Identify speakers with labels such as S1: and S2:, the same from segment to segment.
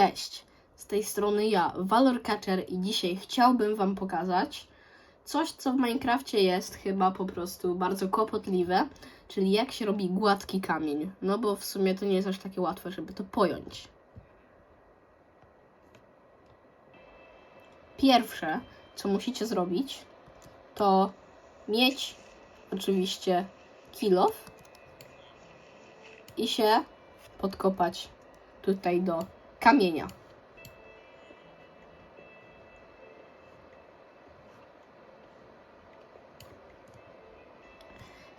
S1: Cześć, z tej strony ja, Valor Catcher i dzisiaj chciałbym Wam pokazać coś, co w Minecrafcie jest chyba po prostu bardzo kłopotliwe, czyli jak się robi gładki kamień. No bo w sumie to nie jest aż takie łatwe, żeby to pojąć. Pierwsze, co musicie zrobić, to mieć oczywiście kilof i się podkopać tutaj do kamienia.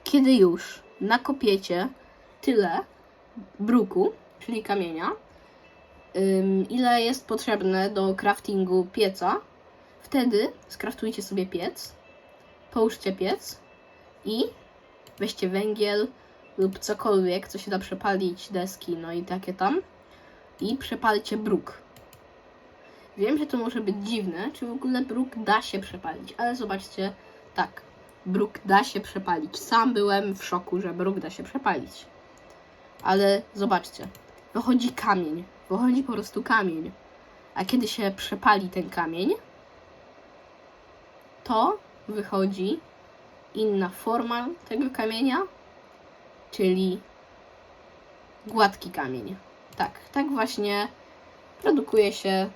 S1: Kiedy już nakopiecie tyle bruku, czyli kamienia, ile jest potrzebne do craftingu pieca, wtedy skraftujcie sobie piec, połóżcie piec i weźcie węgiel lub cokolwiek, co się da przepalić, deski, no i takie tam i przepalcie bruk. Wiem, że to może być dziwne, czy w ogóle bruk da się przepalić, ale zobaczcie, tak, bruk da się przepalić. Sam byłem w szoku, że bruk da się przepalić. Ale zobaczcie, wychodzi kamień, wychodzi po prostu kamień. A kiedy się przepali ten kamień, to wychodzi inna forma tego kamienia, czyli gładki kamień. Tak, tak właśnie produkuje się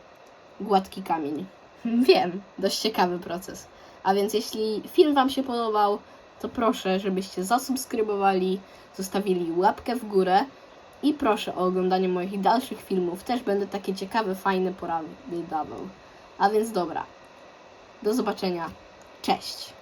S1: gładki kamień. Wiem, dość ciekawy proces. A więc jeśli film Wam się podobał, to proszę, żebyście zasubskrybowali, zostawili łapkę w górę i proszę o oglądanie moich dalszych filmów. Też będę takie ciekawe, fajne porady dawał. A więc dobra. Do zobaczenia. Cześć.